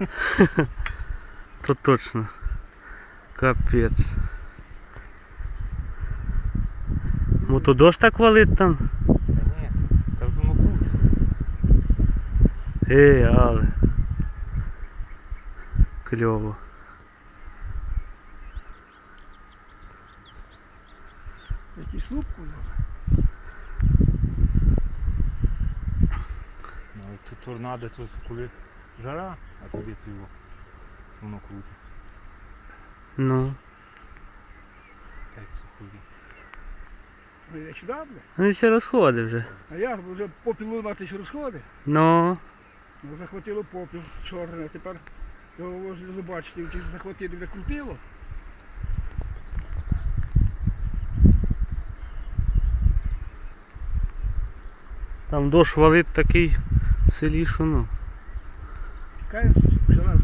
То точно. Капець. Мото дощ так валить там? Та ні, та воно круте. Ей, але. Кльово. Який слупку. Ну, а тут торнадо, тут коли жара, а туди ти його воно круте. Ну. Так сухові. Прийде сюди, бля. Він все розходить вже. А я вже попіл мати що розходи. Ну. Ну, вже хватило попіл чорний, а тепер його вже забачити, чи захватити вже крутило. Там дощ валить такий в селі, що ну. Чекаємо, що нас